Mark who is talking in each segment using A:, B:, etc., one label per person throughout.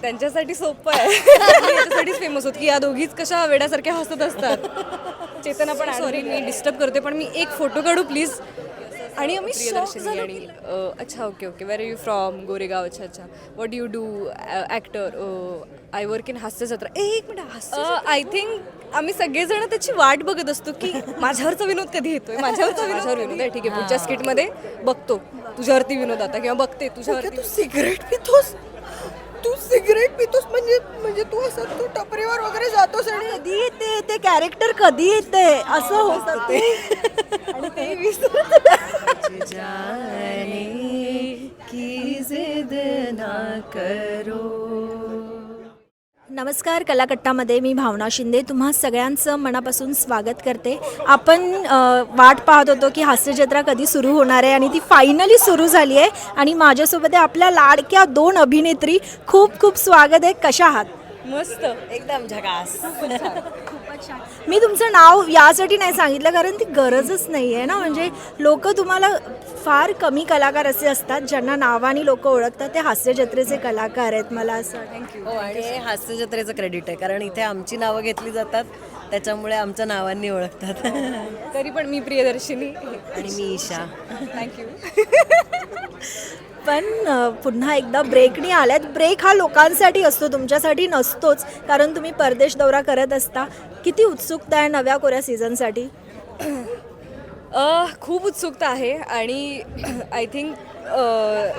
A: त्यांच्यासाठी सोपं आहे. मी याच्यासाठीच फेमस होत की या दोघीच कशा वेड्यासारख्या हसत असतात. चेतना पण सॉरी मी डिस्टर्ब करते पण मी एक फोटो काढू प्लीज आणि आम्ही आणि अच्छा okay okay where you from Goregaon. अच्छा अच्छा. What you do actor I work in Hasya Jatra ए, एक मिनिट हास्य आय थिंक आम्ही सगळेजण त्याची वाट बघत असतो की माझ्यावरचा विनोद कधी येतोय? माझ्यावरचा विनोद विनोद आहे ठीक आहे. पुढच्या स्किटमध्ये बघतो. तुझ्यावरती विनोद आता किंवा बघते तुझ्यावरती
B: तू सिगरेट पितोस? तू सिगरेट पितोस म्हणजे म्हणजे तू असं तू टपरीवर वगैरे जातोस आणि
C: कधी येते? ते कॅरेक्टर कधी येते? असं होतं ते.
A: आणि ते विसरत
B: की जिद ना करो.
C: नमस्कार कलाकट्टामध्ये मी भावना शिंदे. तुम्हा सगळ्यांचं मनापासून स्वागत करते. आपण वाट पाहत होतो की हास्यजत्रा कधी सुरू होणार आहे आणि ती फायनली सुरू झाली आहे. आणि माझ्यासोबत आपल्या लाडक्या दोन अभिनेत्री. खूप खूप स्वागत आहे. कशा आहात?
A: मस्त.
B: एकदम झकास.
C: मी तुमचं नाव यासाठी नाही सांगितलं कारण ती गरजच नाही आहे ना. म्हणजे लोक तुम्हाला फार कमी कलाकार असे असतात ज्यांना नावाने लोक ओळखतात. ते हास्यजत्रेचे कलाकार आहेत मला असं वाटतं.
B: हो आणि हे हास्य जत्रेचं क्रेडिट आहे कारण इथे आमची नावं घेतली जातात. त्याच्यामुळे आमच्या नावांनी ओळखतात.
A: तरी पण मी प्रियदर्शिनी.
B: आणि मी ईशा.
A: थँक्यू
C: पण पुन्हा एकदा ब्रेकनी आल्यात. ब्रेक हा लोकांसाठी असतो तुमच्यासाठी नसतोच. कारण तुम्ही परदेश दौरा करत असता. किती उत्सुकता आहे नव्या कोऱ्या सीझनसाठी
A: खूप उत्सुकता आहे. आणि आय थिंक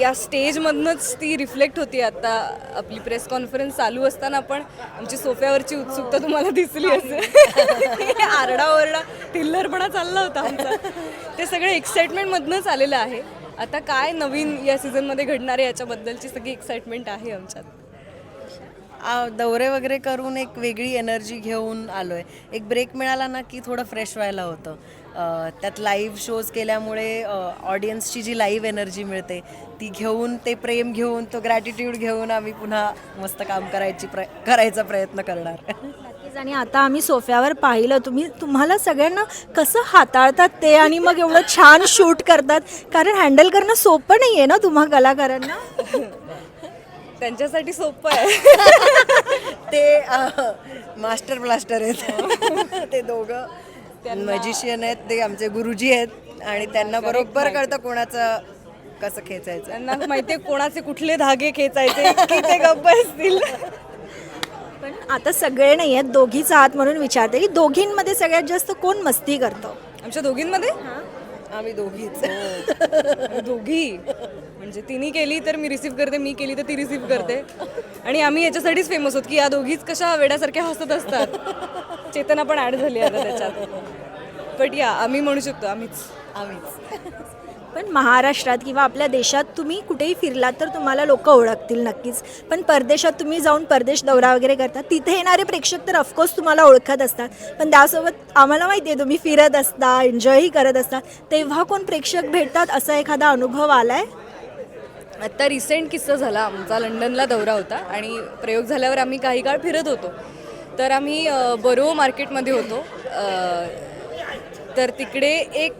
A: या स्टेजमधनंच ती रिफ्लेक्ट होती आता. आपली प्रेस कॉन्फरन्स चालू असताना पण आमची सोफ्यावरची उत्सुकता तुम्हाला दिसली असेल. आरडाओरडा थिल्लरपणा चालला होता आमचा. ते सगळं एक्साइटमेंटमधनंच आलेलं आहे. आता काय नवीन या सीझनमध्ये घडणार आहे याच्याबद्दलची सगळी एक्साइटमेंट आहे आमच्यात.
B: आ, दौरे वगैरे करून एक वेगळी एनर्जी घेऊन आलो आहे एक ब्रेक मिळाला ना की थोडं फ्रेश व्हायला होतं. त्यात लाईव्ह शोज केल्यामुळे ऑडियन्सची जी लाईव्ह एनर्जी मिळते ती घेऊन ते प्रेम घेऊन तो ग्रॅटिट्यूड घेऊन आम्ही पुन्हा मस्त काम करायची प्र करायचा प्रयत्न करणार.
C: आणि आता आम्ही सोफ्यावर पाहिलं. तुम्ही तुम्हाला सगळ्यांना कसं हाताळतात ते आणि मग एवढं छान शूट करतात? कारण हँडल करणं सोपं नाही आहे ना तुम्हा कलाकारांना?
A: त्यांच्यासाठी सोपं आहे.
B: ते मास्टर ब्लास्टर आहेत. ते दोघं मॅजिशियन आहेत ते आमचे गुरुजी आहेत आणि त्यांना बरोबर कळतं कोणाचं कसं खेचायचं.
A: त्यांना माहितीये कोणाचे कुठले धागे खेचायचे की ते गप्प असतील.
C: आता सगळे नाही आहेत दोघीच आहात म्हणून विचारते की दोघींमध्ये सगळ्यात जास्त कोण मस्ती करतो?
A: आमच्या दोघींमध्ये?
B: आम्ही दोघीच.
A: आम्ही दोघी. म्हणजे तिने केली तर मी रिसीव्ह करते मी केली तर ती रिसीव्ह करते. आणि आम्ही याच्यासाठीच फेमस होत की या दोघीच कशा वेड्यासारख्या हसत असतात. चेतना पण ऍड झाली आता त्याच्यात. बट या आम्ही म्हणू शकतो आम्हीच.
B: आम्हीच.
C: पण महाराष्ट्रात किंवा आपल्या देशात तुम्ही कुठेही फिरलात तर तुम्हाला लोक ओळखतील नक्कीच. पण परदेशात तुम्ही जाऊन परदेश दौरा वगैरे करता तिथे येणारे प्रेक्षक तर ऑफकोर्स तुम्हाला ओळखत असतात. पण त्यासोबत आम्हाला माहिती आहे तुम्ही फिरत असता एन्जॉयही करत असता. तेव्हा कोण प्रेक्षक भेटतात असा एखादा अनुभव आला आहे
A: आत्ता रिसेंट किस्सा झाला. आमचा लंडनला दौरा होता आणि प्रयोग झाल्यावर आम्ही काही काळ फिरत होतो. तर आम्ही बरो मार्केटमध्ये होतो. तर तिकडे एक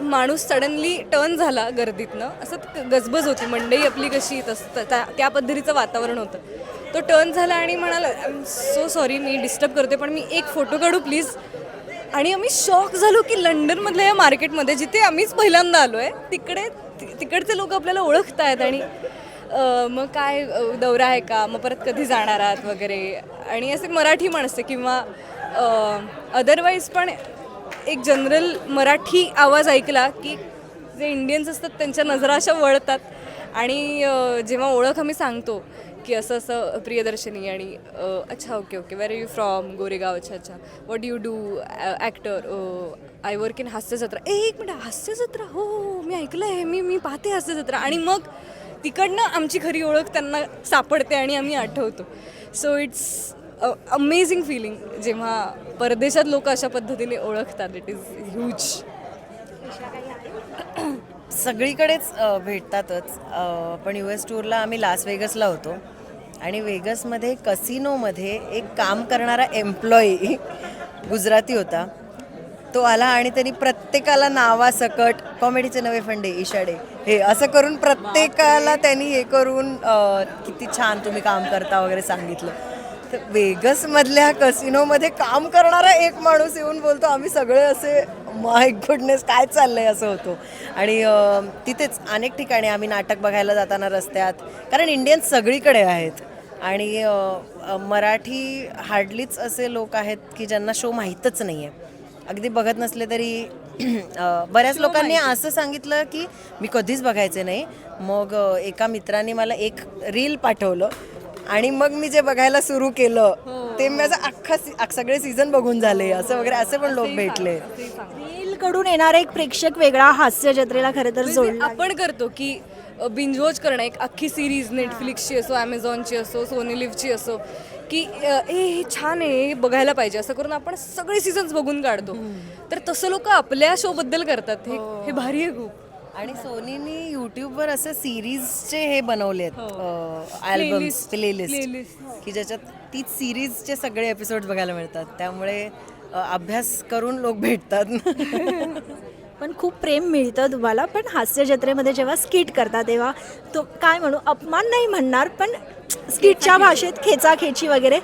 A: माणूस सडनली टर्न झाला गर्दीतनं. असं गजबज होती. मंडई आपली कशी तसं त्या त्या पद्धतीचं वातावरण होतं. तो टर्न झाला आणि म्हणाला सो सॉरी मी डिस्टर्ब करते पण मी एक फोटो काढू प्लीज आणि आम्ही शॉक झालो की लंडनमधल्या या मार्केटमध्ये जिथे आम्हीच पहिल्यांदा आलो आहे तिकडे तिकडचे लोक आपल्याला ओळखत आहेत आणि मग काय दौरा आहे का? मग परत कधी जाणार आहात वगैरे? आणि असे मराठी माणसं किंवा अदरवाईज पण एक जनरल मराठी आवाज ऐकला की जे इंडियन्स असतात त्यांच्या नजरा अशा वळतात. आणि जेव्हा ओळख आम्ही सांगतो की असं असं प्रियदर्शनी आणि अच्छा okay okay where you from Goregaon अच्छा अच्छा. What you do actor I work in Hasya Jatra. ए एक मिनिट हास्य जत्रा? हो हो, हो मी ऐकलं आहे मी मी पाहते हास्य जत्रा. आणि मग तिकडनं आमची खरी ओळख त्यांना सापडते आणि आम्ही आठवतो. सो इट्स अमेझिंग फिलिंग जेव्हा परदेशात लोक अशा पद्धतीने ओळखतात. इट इज ह्यूज
B: सगळीकडेच भेटतातच. पण यू एस टूरला आम्ही लास वेगसला होतो. आणि वेगसमध्ये कसिनोमध्ये एक काम करणारा एम्प्लॉई गुजराती होता. तो आला आणि त्यांनी प्रत्येकाला नावासकट कॉमेडीचे नवे फंडे इशाडे हे असं करून प्रत्येकाला त्यांनी हे करून किती छान तुम्ही काम करता वगैरे सांगितलं. वेगस मधल्या कसिनोमध्ये काम करणारा एक माणूस येऊन बोलतो आम्ही सगळे असे माय गुडनेस काय चाललंय? असं होतो. आणि तिथेच अनेक ठिकाणी आम्ही नाटक बघायला जाताना रस्त्यात कारण इंडियन्स सगळीकडे आहेत. आणि मराठी हार्डलीच असे लोक आहेत की ज्यांना शो माहीतच नाही आहे अगदी बघत नसले तरी बऱ्याच लोकांनी असं सांगितलं की मी कधीच बघायचे नाही. मग एका मित्राने मला एक रील पाठवलं. आणि मग मी जे बघायला सुरू केलं ते माझं अख्खा सगळे सीझन बघून झाले असं वगैरे असे पण लोक भेटले.
C: रील कडून येणारा एक प्रेक्षक वेगळा हास्य जत्रेला खरं तर
A: म्हणजे
C: जोडला.
A: आपण करतो की बिंज वॉच करणं एक अख्खी सिरीज नेटफ्लिक्सची असो ॲमेझॉनची असो सोनी लिव्हची असो की हे छान आहे हे बघायला पाहिजे असं करून आपण सगळे सीझन्स बघून काढतो. तर तसं लोक आपल्या शो बद्दल करतात हे. हे भारी आहे खूप.
B: आणि सोनीनी युट्यूबवर असं सिरीजचे हे बनवलेत अल्बम्स
A: Playlist.
B: प्लेलिस्ट. की ज्याच्यात तीच सिरीजचे सगळे एपिसोड बघायला मिळतात. त्यामुळे अभ्यास करून लोक भेटतात.
C: पण खूप प्रेम मिळतं तुम्हाला पण हास्य जत्रेमध्ये जेव्हा स्किट करता तेव्हा तो काय म्हणू अपमान नाही म्हणणार पण स्किटच्या भाषेत खेचाखेची वगैरे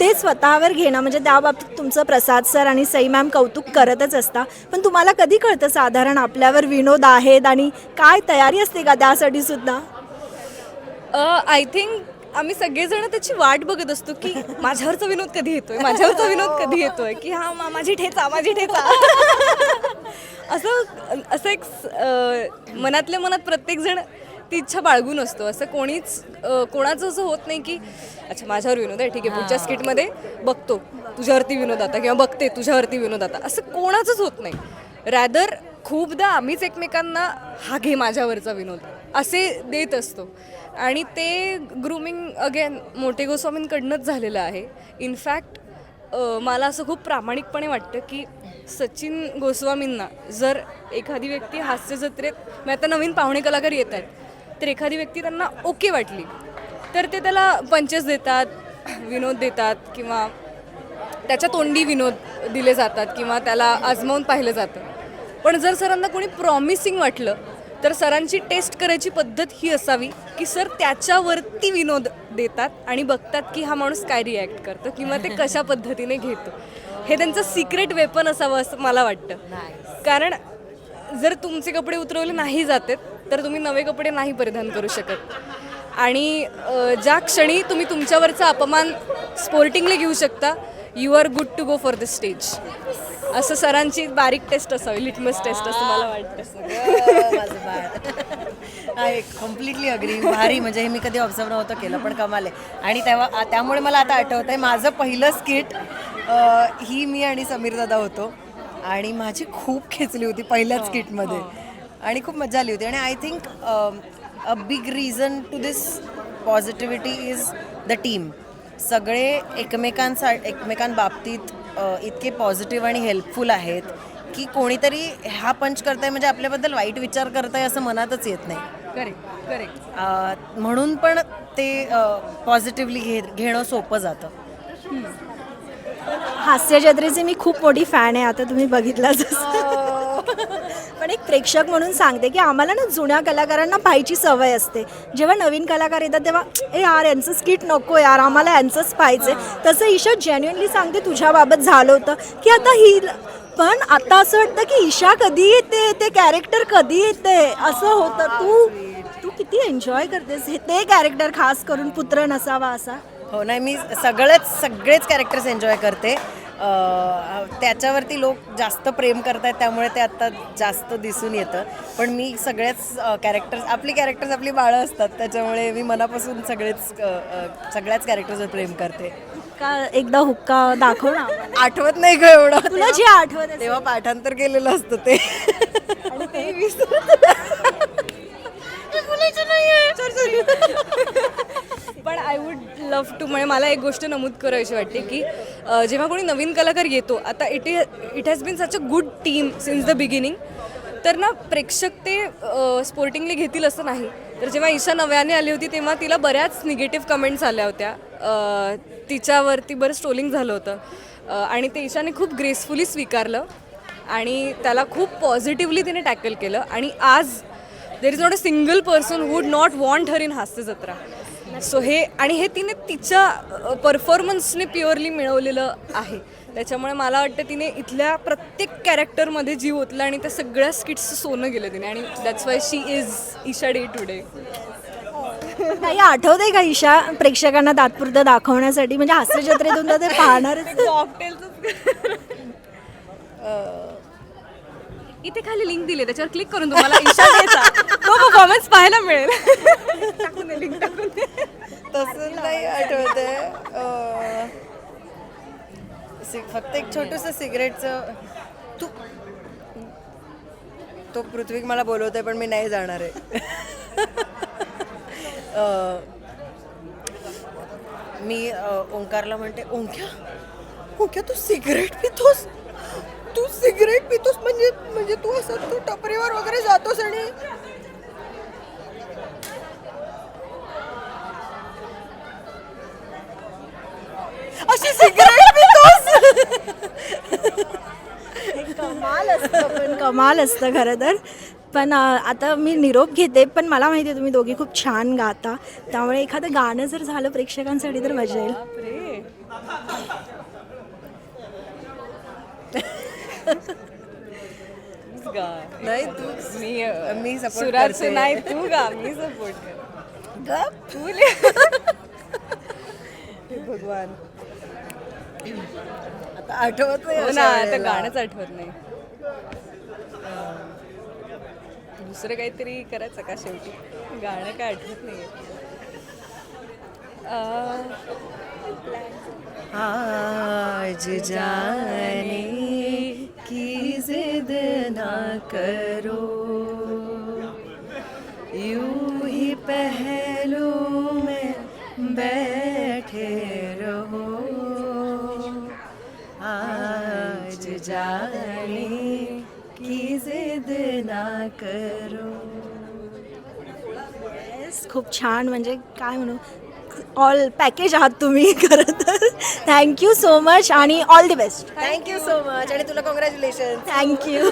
C: ते स्वतःवर घेणं म्हणजे त्या बाबतीत तुमचं प्रसाद सर आणि सई मॅम कौतुक करतच असता. पण तुम्हाला कधी कळतं साधारण आपल्यावर विनोद आहेत आणि काय तयारी असते का त्यासाठी सुद्धा?
A: आय थिंक आम्ही सगळेजण त्याची वाट बघत असतो की माझ्यावरचा विनोद कधी येतोय माझ्यावरचा विनोद कधी येतोय की हा मा- माझी ठेचा माझी ठेचा. असं असं एक स- मनातल्या मनात प्रत्येकजण ती इच्छा बाळगून असतो. असं कोणीच कोणाचं असं होत नाही की अच्छा माझ्यावर विनोद आहे ठीक आहे पुढच्या स्किटमध्ये बघतो. तुझ्यावरती विनोद आता किंवा बघते तुझ्यावरती विनोद आता. असं कोणाचंच होत नाही. रॅदर खूपदा आम्हीच एकमेकांना हा घे माझ्यावरचा विनोद. असे देत असतो. आणि ते ग्रुमिंग अगेन मोठे गोस्वामींकडनंच झालेलं आहे. इनफॅक्ट मला असं खूप प्रामाणिकपणे वाटतं की सचिन गोस्वामींना जर एखादी व्यक्ती हास्य जत्रेत म्हणजे आता नवीन पाहुणे कलाकार येत आहेत तर एखादी व्यक्ती त्यांना ओके वाटली तर ते त्याला पंचेस देतात विनोद देतात किंवा त्याच्या तोंडी विनोद दिले जातात किंवा त्याला आजमावून पाहिलं जातं. पण जर सरांना कोणी प्रॉमिसिंग वाटलं तर सरांची टेस्ट करायची पद्धत ही असावी की सर त्याच्यावरती विनोद देतात आणि बघतात की हा माणूस काय रिॲक्ट करतो किंवा ते कशा पद्धतीने घेतो. हे त्यांचं सिक्रेट वेपन असावं असं मला वाटतं. कारण जर तुमचे कपडे उतरवले नाही जातेत तर तुम्ही नवे कपडे नाही परिधान करू शकत. आणि ज्या क्षणी तुम्ही तुमच्यावरचा अपमान स्पोर्टिंगली घेऊ शकता you are good to go for the stage असं सरांची बारीक टेस्ट असावी लिटमस टेस्ट असं मला वाटतं.
B: कम्प्लिटली अग्री भारी म्हणजे हे मी कधी ऑब्झर्व नव्हतं केलं पण कमाल आहे. आणि तेव्हा त्यामुळे मला आता आठवत आहे माझं पहिलं स्किट ही मी आणि समीर दादा होतो. आणि माझी खूप खेचली होती पहिल्याच स्किटमध्ये आणि खूप मजा आली होती. आणि I think a big reason to this positivity is the team सगळे एकमेकांसा एकमेकांबाबतीत इतके पॉझिटिव्ह आणि हेल्पफुल आहेत की कोणीतरी हा पंच करताय म्हणजे आपल्याबद्दल वाईट विचार करताय असं मनातच येत नाही.
A: करेक्ट करेक्ट
B: म्हणून पण ते पॉझिटिव्हली घे घेणं सोपं जातं.
C: हास्य जत्रेची मी खूप मोठी फॅन आहे. आता तुम्ही बघितलंच पण एक प्रेक्षक म्हणून सांगते की आम्हाला ना जुन्या कलाकारांना पाहायची सवय असते. जेव्हा नवीन कलाकार येतात तेव्हा ए यार यांचं स्किट नको यार आम्हाला यांचंच पाहिजे तसं ईशा जेन्युअनली सांगते तुझ्याबाबत झालं होतं. की आता ही पण आता असं वाटतं की ईशा कधी येते ते कॅरेक्टर कधी येते? असं होतं. तू तू किती एन्जॉय करतेस? हे ते कॅरेक्टर खास करून पुत्र नसावा असा?
B: हो नाही मी सगळंच सगळेच कॅरेक्टर्स एन्जॉय करते. त्याच्यावरती लोक जास्त प्रेम करतात त्यामुळे ते आता जास्त दिसून येतं. पण मी सगळ्याच कॅरेक्टर्स आपली कॅरेक्टर्स आपली बाळं असतात त्याच्यामुळे मी मनापासून सगळेच सगळ्याच कॅरेक्टर्सवर प्रेम करते.
C: का एकदा हुक्का दाखव ना.
B: आठवत नाही का एवढं.
C: तुला जे आठवत.
B: तेव्हा पाठांतर केलेलं असतं ते.
C: आणि ते वीस
A: पण आय वुड लव्ह टू म्हणजे मला एक गोष्ट नमूद करायची वाटते की जेव्हा कोणी नवीन कलाकार येतो आता it it has been such a good team since the beginning तर ना प्रेक्षक ते स्पोर्टिंगली घेतील असं नाही. तर जेव्हा ईशा नव्याने आली होती तेव्हा तिला बऱ्याच निगेटिव्ह कमेंट्स आल्या होत्या. तिच्यावरती बरंच ट्रोलिंग झालं होतं. आणि ते ईशाने खूप ग्रेसफुली स्वीकारलं. आणि त्याला खूप पॉझिटिव्हली तिने टॅकल केलं. आणि आज there is not a single person would not want her in Hasya Jatra. So हे आणि हे तिने तिच्या परफॉर्मन्सने प्युअरली मिळवलेलं आहे. त्याच्यामुळे मला वाटतं तिने इथल्या प्रत्येक कॅरेक्टरमध्ये जीव ओतला आणि त्या सगळ्या स्किट्सचं सोनं गेलं तिने. आणि that's why she is Isha Dey today
C: काही आठवतंय का ईशा प्रेक्षकांना तात्पुरतं दाखवण्यासाठी? म्हणजे हास्य जत्रेतून तर ते पाहणारच.
A: इथे खाली लिंक दिली त्याच्यावर क्लिक करून तुम्हाला ईशा डेचा तो परफॉर्मन्स पाहायला मिळेल टाकून दे लिंक टाकून दे
B: तसं नाही आठवत फक्त एक छोटंसं सिगरेटचं तू तो पृथ्वीक मला बोलवतोय पण मी नाही जाणार आहे. मी ओंकारला म्हणते ओंक्या ओंक्या तू सिगरेट पितोस? तू सिगरेट पितोस? म्हणजे म्हणजे तू असं तू टपरीवर वगैरे जातोस आणि अशी सिगरेट पितोस
C: कमाल असतं पण कमाल असतं खरं तर. पण आता मी निरोप घेते पण मला माहिती आहे तुम्ही दोघी खूप छान गाता. त्यामुळे एखादं गाणं जर झालं प्रेक्षकांसाठी तर मजा येईल.
B: नाही तू
A: मी. नाही तू गा सपोर्ट कर. तू
B: हे भगवान. आता आठवत नाही
A: हो
B: अशा
A: ना आता
B: वेळेला.
A: गाणंच आठवत नाही. दुसरं काहीतरी करायचं का शेवटी? गाणं काय आठवत नाही
B: आज जाने की जिद ना करो यूं ही पह ना करो.
C: खूप छान. म्हणजे काय म्हणू? ऑल पॅकेज आहात तुम्ही खरं तर. थँक्यू सो मच आणि all the best
B: thank you so much आणि तुला कॉंग्रॅच्युलेशन
C: थँक्यू